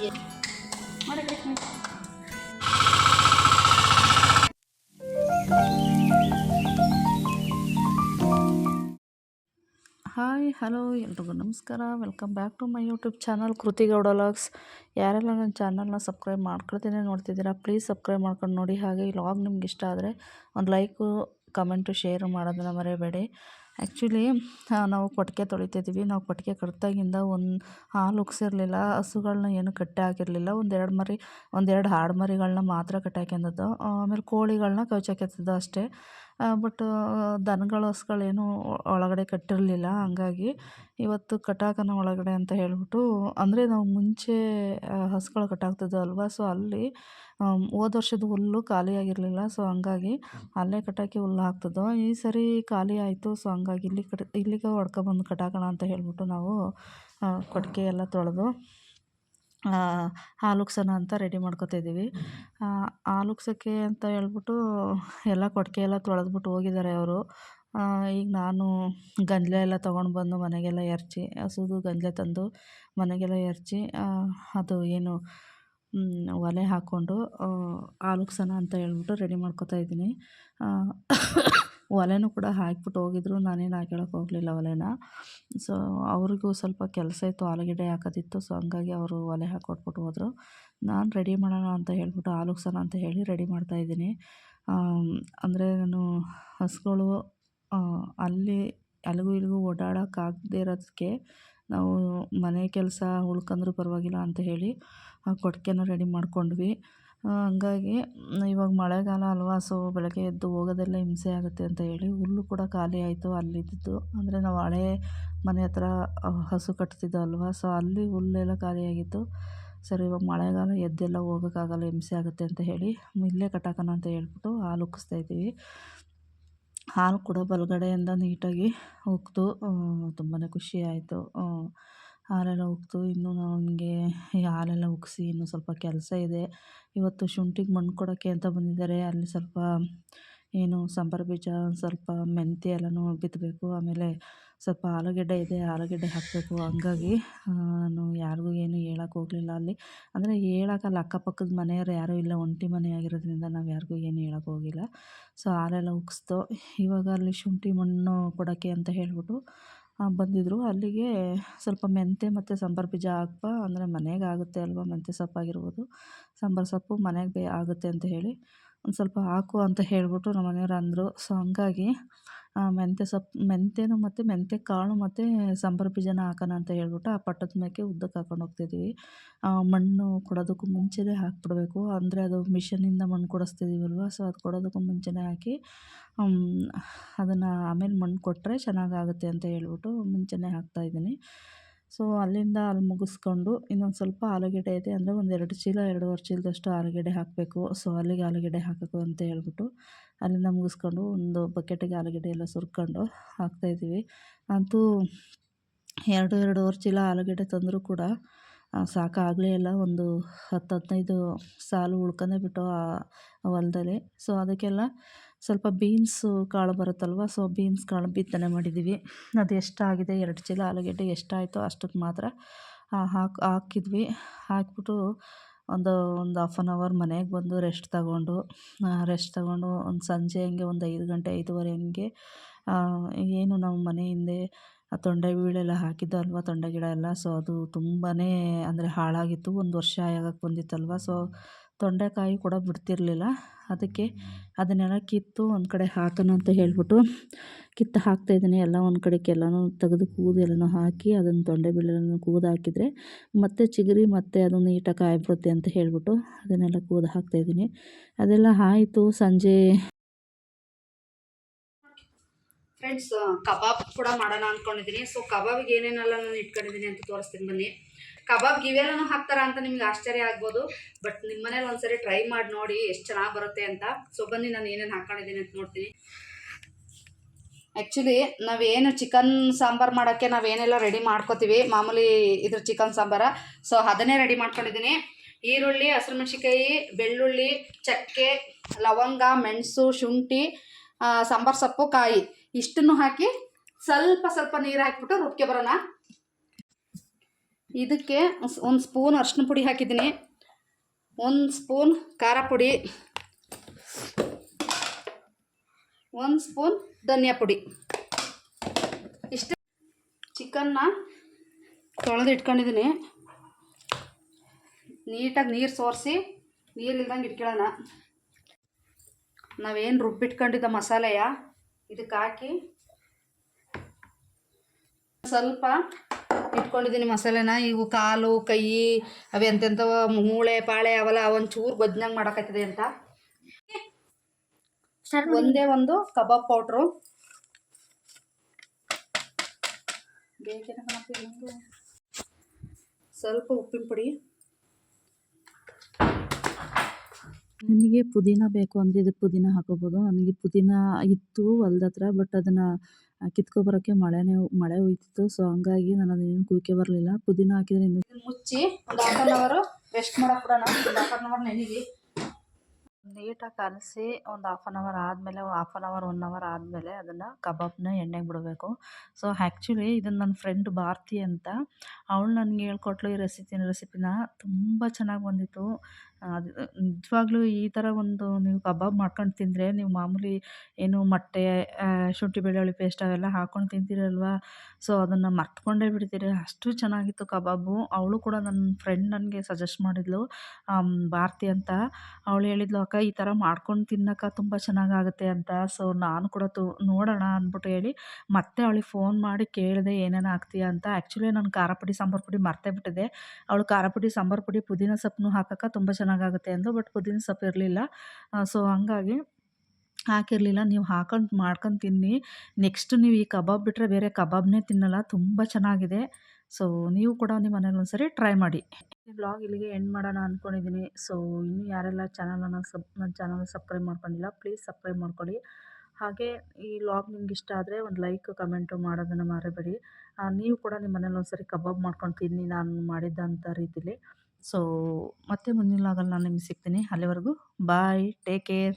Hi, hello, ಎಲ್ರಿಗೂ ನಮಸ್ಕಾರ. Welcome back to my YouTube channel Kriti Gowda vlogs. ಯಾರೆಲ್ಲ ನನ್ನ ಚಾನಲ್ನ ಸಬ್ಸ್ಕ್ರೈಬ್ ಮಾಡ್ಕೊಳ್ತೀನಿ ನೋಡ್ತಿದ್ದೀರಾ, ಪ್ಲೀಸ್ ಸಬ್ಸ್ಕ್ರೈಬ್ ಮಾಡ್ಕೊಂಡು ನೋಡಿ. ಹಾಗೆ ಲಾಗ್ ನಿಮ್ಗೆ ಇಷ್ಟ ಆದರೆ ಒಂದು ಲೈಕು, ಕಮೆಂಟು, ಶೇರು ಮಾಡೋದನ್ನ ಮರೆಯಬೇಡಿ. ಆ್ಯಕ್ಚುಲಿ ನಾವು ಕೊಟ್ಟಿಗೆ ತೊಳಿತಿದ್ವಿ ನಾವು ಕೊಟ್ಟಿಗೆ ಕಡ್ದಾಗಿಂದ ಒಂದು ಹಾಲು ಉಗ್ಸಿರಲಿಲ್ಲ. ಹಸುಗಳನ್ನ ಏನು ಕಟ್ಟೆ ಹಾಕಿರಲಿಲ್ಲ ಒಂದೆರಡು ಮರಿ ಒಂದೆರಡು ಆಡು ಮರಿಗಳನ್ನ ಮಾತ್ರ ಕಟ್ಟಿ ಆಮೇಲೆ ಕೋಳಿಗಳನ್ನ ಕೌಚಾಕ್ಯತ್ತಿದ್ದು ಅಷ್ಟೇ. ಬಟ್ ದನಗಳು ಹಸುಗಳೇನು ಒಳಗಡೆ ಕಟ್ಟಿರಲಿಲ್ಲ. ಹಂಗಾಗಿ ಇವತ್ತು ಕಟಾಕನ ಒಳಗಡೆ ಅಂತ ಹೇಳಿಬಿಟ್ಟು, ಅಂದರೆ ನಾವು ಮುಂಚೆ ಹಸುಗಳು ಅಲ್ವಾ? ಸೊ ಅಲ್ಲಿ ಹೋದ ವರ್ಷದ ಹುಲ್ಲು ಖಾಲಿಯಾಗಿರಲಿಲ್ಲ ಸೊ ಹಂಗಾಗಿ ಅಲ್ಲೇ ಕಟ್ಟಾಕಿ ಹುಲ್ಲು ಹಾಕ್ತಿದ್ದೋ. ಈ ಸರಿ ಖಾಲಿ ಆಯಿತು. ಸೊ ಹಂಗಾಗಿ ಇಲ್ಲಿ ಕಟ್, ಇಲ್ಲಿಗೆ ಹೊಡ್ಕೊಬಂದು ಕಟ್ಟಾಕೋಣ ಅಂತ ಹೇಳಿಬಿಟ್ಟು ನಾವು ಕೊಟ್ಟಿಗೆ ಎಲ್ಲ ತೊಳೆದು ಹಾಲು ಉಗ್ಸೋಣ ಅಂತ ರೆಡಿ ಮಾಡ್ಕೊತಿದ್ದೀವಿ. ಹಾಲು ಉಗ್ಸೋಕ್ಕೆ ಅಂತ ಹೇಳ್ಬಿಟ್ಟು ಎಲ್ಲ ಕೊಟ್ಟಿಗೆ ಎಲ್ಲ ತೊಳೆದ್ಬಿಟ್ಟು ಹೋಗಿದ್ದಾರೆ ಅವರು. ಈಗ ನಾನು ಗಂಜಲ ಎಲ್ಲ ತೊಗೊಂಡು ಬಂದು ಮನೆಗೆಲ್ಲ ಎರಚಿ, ಹಸುದು ಗಂಜಲ ತಂದು ಮನೆಗೆಲ್ಲ ಎರಚಿ ಅದು ಏನು ಒಲೆ ಹಾಕ್ಕೊಂಡು ಹಾಲು ಉಗ್ಸೋಣ ಅಂತ ಹೇಳ್ಬಿಟ್ಟು ರೆಡಿ ಮಾಡ್ಕೊತಾ ಇದ್ದೀನಿ. ಒಲೆನೂ ಕೂಡ ಹಾಕ್ಬಿಟ್ಟು ಹೋಗಿದ್ರು. ನಾನೇನು ಹಾಕೊಳಕ್ಕೆ ಹೋಗಲಿಲ್ಲ ಒಲೆನ. ಸೊ ಅವ್ರಿಗೂ ಸ್ವಲ್ಪ ಕೆಲಸ ಇತ್ತು, ಆಲೂಗಡ್ಡೆ ಹಾಕೋದಿತ್ತು. ಸೊ ಹಂಗಾಗಿ ಅವರು ಒಲೆ ಹಾಕ್ಕೊಟ್ಬಿಟ್ಟು ಹೋದರು. ನಾನು ರೆಡಿ ಮಾಡೋಣ ಅಂತ ಹೇಳ್ಬಿಟ್ಟು ಆಲೂಗ್ಸೋಣ ಅಂತ ಹೇಳಿ ರೆಡಿ ಮಾಡ್ತಾಯಿದ್ದೀನಿ ಅಂದರೆ ನಾನು ಹಸುಗಳು ಅಲ್ಲಿ ಅಲ್ಲಿಗೂ ಇಲ್ಲಿಗೂ ಓಡಾಡೋಕ್ಕಾಗದೇ ಇರೋದಕ್ಕೆ ನಾವು ಮನೆ ಕೆಲಸ ಉಳ್ಕಂದ್ರೂ ಪರವಾಗಿಲ್ಲ ಅಂತ ಹೇಳಿ ಆ ಕೊಟ್ಟಿಗೆನ ರೆಡಿ ಮಾಡ್ಕೊಂಡ್ವಿ. ಹಂಗಾಗಿ ಇವಾಗ ಮಳೆಗಾಲ ಅಲ್ವಾ, ಸೊ ಬೆಳಗ್ಗೆ ಎದ್ದು ಹೋಗೋದೆಲ್ಲ ಹಿಂಸೆ ಆಗುತ್ತೆ ಅಂತ ಹೇಳಿ ಹುಲ್ಲು ಕೂಡ ಖಾಲಿ ಆಯಿತು ಅಲ್ಲಿದ್ದಿದ್ದು ಅಂದರೆ ನಾವು ಹಳೆ ಮನೆ ಹತ್ರ ಹಸು ಕಟ್ತಿದ್ದೋ ಅಲ್ವಾ, ಸೊ ಅಲ್ಲಿ ಹುಲ್ಲೆಲ್ಲ ಖಾಲಿಯಾಗಿತ್ತು ಸರಿ, ಇವಾಗ ಮಳೆಗಾಲ ಎದ್ದೆಲ್ಲ ಹೋಗೋಕ್ಕಾಗಲ್ಲ, ಹಿಂಸೆ ಆಗುತ್ತೆ ಅಂತ ಹೇಳಿ ಇಲ್ಲೇ ಕಟ್ಟಾಕೋಣ ಅಂತ ಹೇಳ್ಬಿಟ್ಟು ಹಾಲು ಉಕ್ಕಿಸ್ತಾ ಇದ್ದೀವಿ. ಹಾಲು ಕೂಡ ಬಲಗಡೆಯಿಂದ ನೀಟಾಗಿ ಉಕ್ಕಿತು ತುಂಬಾ ಖುಷಿ ಆಯಿತು. ಹಾಲೆಲ್ಲ ಉಗ್ತು. ಇನ್ನೂ ನನಗೆ ಹಾಲೆಲ್ಲ ಉಗಿಸಿ ಇನ್ನೂ ಸ್ವಲ್ಪ ಕೆಲಸ ಇದೆ. ಇವತ್ತು ಶುಂಠಿಗೆ ಮಣ್ಣು ಕೊಡೋಕ್ಕೆ ಅಂತ ಬಂದಿದ್ದಾರೆ. ಅಲ್ಲಿ ಸ್ವಲ್ಪ ಏನು ಸಾಂಬಾರು ಬೀಜ, ಸ್ವಲ್ಪ ಮೆಂತ್ಯ ಎಲ್ಲನೂ ಬಿತ್ತಬೇಕು ಆಮೇಲೆ ಸ್ವಲ್ಪ ಆಲೂಗೆಡ್ಡೆ ಇದೆ. ಆಲೂಗಡ್ಡೆ ಹಾಕಬೇಕು. ಹಂಗಾಗಿ ನಾನು ಯಾರಿಗೂ ಏನು ಹೇಳಕ್ಕೆ ಹೋಗಲಿಲ್ಲ ಅಲ್ಲಿ. ಅಂದರೆ ಹೇಳೋಕ್ಕಲ್ಲ, ಅಕ್ಕಪಕ್ಕದ ಮನೆಯವ್ರು ಯಾರೂ ಇಲ್ಲ. ಒಂಟಿ ಮನೆ ಆಗಿರೋದ್ರಿಂದ ನಾವು ಯಾರಿಗೂ ಏನು ಹೇಳಕ್ಕೆ ಹೋಗಿಲ್ಲ. ಸೊ, ಹಾಲೆಲ್ಲ ಉಗ್ಸ್ದು ಇವಾಗ ಅಲ್ಲಿ ಶುಂಠಿ ಮಣ್ಣು ಕೊಡೋಕ್ಕೆ ಅಂತ ಹೇಳ್ಬಿಟ್ಟು ಬಂದಿದ್ದರು ಅಲ್ಲಿಗೆ ಸ್ವಲ್ಪ ಮೆಂತ್ಯ ಮತ್ತು ಸಾಂಬಾರು ಬೀಜ ಹಾಕುವ ಅಂದರೆ ಮನೆಗೆ ಆಗುತ್ತೆ ಅಲ್ವಾ ಮೆಂತ್ಯ ಸೊಪ್ಪು ಆಗಿರ್ಬೋದು. ಸಾಂಬಾರು ಸೊಪ್ಪು ಮನೆಗೆ ಬೇ, ಆಗುತ್ತೆ ಅಂತ ಹೇಳಿ. ಒಂದು ಸ್ವಲ್ಪ ಹಾಕು ಅಂತ ಹೇಳಿಬಿಟ್ಟು ನಮ್ಮ ಮನೆಯವ್ರು ಅಂದರು. ಸೊ ಹಂಗಾಗಿ ಮೆಂತ್ಯ ಸೊಪ್ಪು ಮೆಂತ್ಯನೂ ಮತ್ತು ಮೆಂತ್ಯ ಕಾಳು ಮತ್ತು ಸಾಂಬಾರು ಬೀಜನ ಹಾಕೋಣ ಅಂತ ಹೇಳ್ಬಿಟ್ಟು ಆ ಪಟ್ಟದ ಮೇಲೆ ಉದ್ದಕ್ಕೆ ಹಾಕೊಂಡು ಹೋಗ್ತಿದ್ದೀವಿ ಮಣ್ಣು ಕೊಡೋದಕ್ಕೂ ಮುಂಚೆನೇ ಹಾಕ್ಬಿಡ್ಬೇಕು. ಅಂದರೆ ಅದು ಮಿಷನಿಂದ ಮಣ್ಣು ಕೊಡಿಸ್ತಿದ್ದೀವಲ್ವ ಸೊ ಅದು ಕೊಡೋದಕ್ಕೂ ಮುಂಚೆನೇ ಹಾಕಿ ಅದನ್ನು ಆಮೇಲೆ ಮಣ್ಣು ಕೊಟ್ಟರೆ ಚೆನ್ನಾಗಾಗುತ್ತೆ ಅಂತ ಹೇಳ್ಬಿಟ್ಟು ಮುಂಚೆನೇ ಹಾಕ್ತಾಯಿದ್ದೀನಿ ಸೊ, ಅಲ್ಲಿಂದ ಅಲ್ಲಿ ಮುಗಿಸ್ಕೊಂಡು ಇನ್ನೊಂದು ಸ್ವಲ್ಪ ಆಲೂಗೆಡ್ಡೆ ಇದೆ ಅಂದರೆ ಒಂದು ಎರಡು ಚೀಲ, ಎರಡೂವರೆ ಚೀಲದಷ್ಟು ಆಲೂಗೆಡ್ಡೆ ಹಾಕಬೇಕು. ಸೊ, ಅಲ್ಲಿಗೆ ಆಲೂಗೆಡ್ಡೆ ಹಾಕಬೇಕು ಅಂತ ಹೇಳ್ಬಿಟ್ಟು ಅಲ್ಲಿಂದ ಮುಗಿಸ್ಕೊಂಡು ಒಂದು ಬಕೆಟಿಗೆ ಆಲೂಗೆಡ್ಡೆ ಎಲ್ಲ ಸುರ್ಕೊಂಡು ಹಾಕ್ತಾಯಿದ್ದೀವಿ ಅಂತೂ ಎರಡು, ಎರಡೂವರೆ ಚೀಲ ಆಲೂಗೆಡ್ಡೆ ತಂದರೂ ಕೂಡ ಸಾಕಾಗಲೇ ಇಲ್ಲ. ಒಂದು ಹತ್ತು, ಹದಿನೈದು ಸಾಲು ಉಳ್ಕೊಂಡೇ ಬಿಟ್ಟು ಆ ಹೊಲದಲ್ಲಿ. ಸೊ, ಅದಕ್ಕೆಲ್ಲ ಸ್ವಲ್ಪ ಬೀನ್ಸು ಕಾಳು ಬರುತ್ತಲ್ವ, ಸೊ ಬೀನ್ಸ್ ಕಾಳು ಬಿತ್ತನೆ ಮಾಡಿದ್ದೀವಿ. ಅದು ಎಷ್ಟಾಗಿದೆ, ಎರಡು ಚೀಲ ಆಲೂಗೆಡ್ಡೆ ಎಷ್ಟಾಯಿತೋ ಅಷ್ಟಕ್ಕೆ ಮಾತ್ರ ಹಾಕಿ, ಹಾಕಿದ್ವಿ. ಹಾಕಿಬಿಟ್ಟು ಒಂದು ಒಂದು ಹಾಫ್ ಆನ್ ಅವರ್ ಮನೆಗೆ ಬಂದು ರೆಸ್ಟ್ ತಗೊಂಡು ರೆಸ್ಟ್ ತಗೊಂಡು ಒಂದು ಸಂಜೆ ಹಂಗೆ ಒಂದು ಐದು ಗಂಟೆ, ಐದುವರೆ ಹಂಗೆ ಏನು ನಮ್ಮ ಮನೆ ಹಿಂದೆ ತೊಂಡೆ ಬೀಳೆಲ್ಲ ಹಾಕಿದ್ದು ಅಲ್ವಾ ತೊಂಡೆ ಗಿಡ ಎಲ್ಲ, ಸೊ ಅದು ತುಂಬಾ ಅಂದರೆ ಹಾಳಾಗಿತ್ತು. ಒಂದು ವರ್ಷ ಆಗಕ್ಕೆ ಬಂದಿತ್ತಲ್ವ, ಸೊ ತೊಂಡೆಕಾಯಿ ಕೂಡ ಬಿಡ್ತಿರಲಿಲ್ಲ. ಅದಕ್ಕೆ ಅದನ್ನೆಲ್ಲ ಕಿತ್ತು ಒಂದು ಕಡೆ ಹಾಕೋಣ ಅಂತ ಹೇಳ್ಬಿಟ್ಟು ಕಿತ್ತು ಹಾಕ್ತಾಯಿದ್ದೀನಿ ಎಲ್ಲ ಒಂದು ಕಡೆಗೆ ಎಲ್ಲನೂ ತೆಗೆದು ಕೂದು ಎಲ್ಲನೂ ಹಾಕಿ ಅದನ್ನು ತೊಂಡೆ ಬೀಳೆಲ್ಲನೂ ಕೂದು ಹಾಕಿದರೆ ಮತ್ತೆ ಚಿಗುರಿ ಮತ್ತೆ ಅದು ನೀಟಾಗಿ ಕಾಯ್ಬಿಡುತ್ತೆ ಅಂತ ಹೇಳ್ಬಿಟ್ಟು ಅದನ್ನೆಲ್ಲ ಕೂದು ಹಾಕ್ತಾಯಿದ್ದೀನಿ ಅದೆಲ್ಲ ಆಯಿತು ಸಂಜೆ. ಫ್ರೆಂಡ್ಸ್ ಕಬಾಬ್ ಕೂಡ ಮಾಡೋಣ ಅಂದ್ಕೊಂಡಿದ್ದೀನಿ ಸೊ ಕಬಾಬಿಗೆ ಏನೇನೆಲ್ಲ ನಾನು ಇಟ್ಕೊಂಡಿದ್ದೀನಿ ಅಂತ ತೋರಿಸ್ತೀನಿ ಬನ್ನಿ. ಕಬಾಬ್ಗೆ ಇವೆಲ್ಲನೂ ಹಾಕ್ತಾರ ಅಂತ ನಿಮ್ಗೆ ಆಶ್ಚರ್ಯ ಆಗ್ಬೋದು ಬಟ್ ನಿಮ್ಮ ಮನೇಲಿ ಒಂದ್ಸರಿ ಟ್ರೈ ಮಾಡಿ ನೋಡಿ ಎಷ್ಟು ಚೆನ್ನಾಗಿ ಬರುತ್ತೆ ಅಂತ. ಸೊ ಬನ್ನಿ, ನಾನು ಏನೇನು ಹಾಕೊಂಡಿದ್ದೀನಿ ಅಂತ ನೋಡ್ತೀನಿ. ಆ್ಯಕ್ಚುಲಿ ನಾವೇನು ಚಿಕನ್ ಸಾಂಬಾರು ಮಾಡೋಕ್ಕೆ ನಾವೇನೆಲ್ಲ ರೆಡಿ ಮಾಡ್ಕೋತೀವಿ. ಮಾಮೂಲಿ ಇದ್ರ ಚಿಕನ್ ಸಾಂಬಾರ. ಸೊ ಅದನ್ನೇ ರೆಡಿ ಮಾಡ್ಕೊಂಡಿದ್ದೀನಿ. ಈರುಳ್ಳಿ, ಹಸಿರು ಮೆಣಸಿಕಾಯಿ ಬೆಳ್ಳುಳ್ಳಿ, ಚಕ್ಕೆ, ಲವಂಗ, ಮೆಣಸು, ಶುಂಠಿ ಸಾಂಬಾರು ಸೊಪ್ಪು, ಕಾಯಿ. ಇಷ್ಟನ್ನು ಹಾಕಿ ಸ್ವಲ್ಪ ಸ್ವಲ್ಪ ನೀರು ಹಾಕಿಬಿಟ್ಟು ರುಬ್ಕೆ ಬರೋಣ. ಇದಕ್ಕೆ ಒಂದು ಸ್ಪೂನ್ ಅರ್ಶಿನ ಪುಡಿ ಹಾಕಿದ್ದೀನಿ. ಒಂದು ಸ್ಪೂನ್ ಖಾರ ಪುಡಿ. ಒಂದು ಸ್ಪೂನ್ ಧನಿಯಾ ಪುಡಿ. ಇಷ್ಟು ಚಿಕನ್ನ ತೊಳೆದು ಇಟ್ಕೊಂಡಿದ್ದೀನಿ. ನೀಟಾಗಿ ನೀರು ಸೋರಿಸಿ ನೀರಿಲ್ದಂಗೆ ಇಟ್ಕೊಳ್ಳೋಣ. ನಾವೇನು ರುಬ್ಬಿಟ್ಕೊಂಡಿದ್ದ ಮಸಾಲೆಯ ಇದಕ್ಕೆ ಹಾಕಿ ಸ್ವಲ್ಪ ಇಟ್ಕೊಂಡಿದ್ದೀನಿ ಮಸಾಲೆನ. ಇವು ಕಾಲು ಕೈ ಅವು ಎಂತೆಂಥವು ಮೂಳೆ ಪಾಳೆ ಅವೆಲ್ಲ ಒಂಚೂರು ಬದ್ನಂಗೆ ಮಾಡೋಕತ್ತಿದೆ ಅಂತ. ಒಂದೇ ಒಂದು ಕಬಾಬ್ ಪೌಡ್ರು? ಸ್ವಲ್ಪ ಉಪ್ಪಿನ ಪುಡಿ. ನಿಮಗೆ ಪುದೀನ ಬೇಕು ಅಂದರೆ ಇದಕ್ಕೆ ಪುದೀನ ಹಾಕೋಬೋದು. ನನಗೆ ಪುದೀನ ಇತ್ತು ಹೊಲ್ದ ಹತ್ರ, ಬಟ್ ಅದನ್ನು ಕಿತ್ಕೊಬರೋಕ್ಕೆ ಮಳೆನೇ ಮಳೆ ಹೋಯ್ತಿತ್ತು ಸೊ ಹಂಗಾಗಿ ನಾನು ಅದನ್ನೇನು ಕುಯ್ಕೆ ಬರಲಿಲ್ಲ. ಪುದೀನ ಹಾಕಿದ್ರೆ ಮುಚ್ಚಿ ಒಂದು ಹಾಫ್ ರೆಸ್ಟ್ ನೆನೀಲಿ ನೀಟಾಗಿ ಕಲಸಿ ಒಂದು ಹಾಫ್ ಆನ್ ಅವರ್ ಆದಮೇಲೆ half an hour one hour ಆದಮೇಲೆ ಅದನ್ನು ಕಬಾಬ್ನ ಎಣ್ಣೆಗೆ ಬಿಡಬೇಕು. ಸೊ ಆ್ಯಕ್ಚುಲಿ ಇದನ್ನು ನನ್ನ ಫ್ರೆಂಡ್ ಭಾರತಿ ಅಂತ, ಅವಳು ನನಗೆ ಹೇಳ್ಕೊಟ್ಲು ಈ ರೆಸಿಪಿನ ರೆಸಿಪಿನ ತುಂಬ ಚೆನ್ನಾಗಿ ಬಂದಿತ್ತು. ಅದು ನಿಜವಾಗ್ಲೂ ಈ ಥರ ಒಂದು ನೀವು ಕಬಾಬ್ ಮಾಡ್ಕೊಂಡು ತಿಂದರೆ ನೀವು ಮಾಮೂಲಿ ಏನು ಮೊಟ್ಟೆ ಶುಂಠಿ, ಬೆಳ್ಳುಳ್ಳಿ ಪೇಸ್ಟ್ ಅವೆಲ್ಲ ಹಾಕ್ಕೊಂಡು ತಿಂತೀರಲ್ವಾ? ಸೊ, ಅದನ್ನು ಮರ್ತ್ಕೊಂಡೇ ಬಿಡ್ತೀರಿ. ಅಷ್ಟು ಚೆನ್ನಾಗಿತ್ತು ಕಬಾಬು. ಅವಳು ಕೂಡ ನನ್ನ ಫ್ರೆಂಡ್ ನನಗೆ ಸಜೆಸ್ಟ್ ಮಾಡಿದ್ಲು ಭಾರತಿ ಅಂತ. ಅವಳು ಹೇಳಿದ್ಲು, ಅಕ್ಕ, ಈ ಥರ ಮಾಡ್ಕೊಂಡು ತಿನ್ನಕ್ಕ ತುಂಬ ಚೆನ್ನಾಗಾಗುತ್ತೆ ಅಂತ. ಸೊ, ನಾನು ಕೂಡ ತು, ನೋಡೋಣ ಅಂದ್ಬಿಟ್ಟು ಹೇಳಿ, ಮತ್ತೆ ಅವಳಿಗೆ ಫೋನ್ ಮಾಡಿ ಕೇಳಿದೆ, ಏನೇನು ಹಾಕ್ತೀಯ ಅಂತ. ಆ್ಯಕ್ಚುಲಿ ನಾನು ಖಾರ ಪುಡಿ, ಸಾಂಬಾರು ಪುಡಿ ಮರ್ತೇ ಬಿಟ್ಟಿದೆ ಅವಳು ಖಾರ ಪುಡಿ, ಸಾಂಬಾರು ಪುಡಿ, ಪುದೀನ ಸೊಪ್ಪನ್ನು ಹಾಕಕ್ಕೆ ತುಂಬ ಚೆನ್ನಾಗಾಗುತ್ತೆ ಅಂದರು, ಬಟ್ ಪುದೀನ ಸೊಪ್ಪು ಇರಲಿಲ್ಲ. ಸೊ ಹಂಗಾಗಿ ಹಾಕಿರಲಿಲ್ಲ. ನೀವು ಹಾಕೊಂಡು ಮಾಡ್ಕೊಂಡು ತಿನ್ನಿ. ನೆಕ್ಸ್ಟ್ ನೀವು ಈ ಕಬಾಬ್ ಬಿಟ್ಟರೆ ಬೇರೆ ಕಬಾಬ್ನೇ ತಿನ್ನಲ್ಲ. ತುಂಬ ಚೆನ್ನಾಗಿದೆ. ಸೊ ನೀವು ಕೂಡ ನಿಮ್ಮ ಮನೇಲಿ ಒಂದ್ಸರಿ ಟ್ರೈ ಮಾಡಿ. ಈ ಬ್ಲಾಗ್ ಇಲ್ಲಿಗೆ ಎಂಡ್ ಮಾಡೋಣ ಅಂದ್ಕೊಂಡಿದ್ದೀನಿ ಸೊ ಇನ್ನೂ ಯಾರೆಲ್ಲ ಚಾನಲನ್ನು ಸಬ್ ನನ್ನ ಚಾನಲ್ ಸಬ್ಸ್ಕ್ರೈಬ್ ಮಾಡ್ಕೊಂಡಿಲ್ಲ, ಪ್ಲೀಸ್ ಸಬ್ಸ್ಕ್ರೈಬ್ ಮಾಡ್ಕೊಳ್ಳಿ. ಹಾಗೆ ಈ ಲಾಗ್ ನಿಮ್ಗೆ ಇಷ್ಟ ಆದರೆ ಒಂದು ಲೈಕ್, ಕಮೆಂಟು ಮಾಡೋದನ್ನು ಮರಿಬೇಡಿ. ನೀವು ಕೂಡ ನಿಮ್ಮ ಮನೇಲಿ ಒಂದ್ಸರಿ ಕಬಾಬ್ ಮಾಡ್ಕೊಂಡು ತಿನ್ನಿ ನಾನು ಮಾಡಿದ್ದಂಥ ರೀತಿಲಿ. ಸೊ ಮತ್ತೆ ಮುಂದಿನ ವ್ಲಾಗಲ್ಲಿ ನಾನು ನಿಮ್ಗೆ ಸಿಗ್ತೀನಿ. ಅಲ್ಲಿವರೆಗೂ ಬಾಯ್ ಟೇಕ್ ಕೇರ್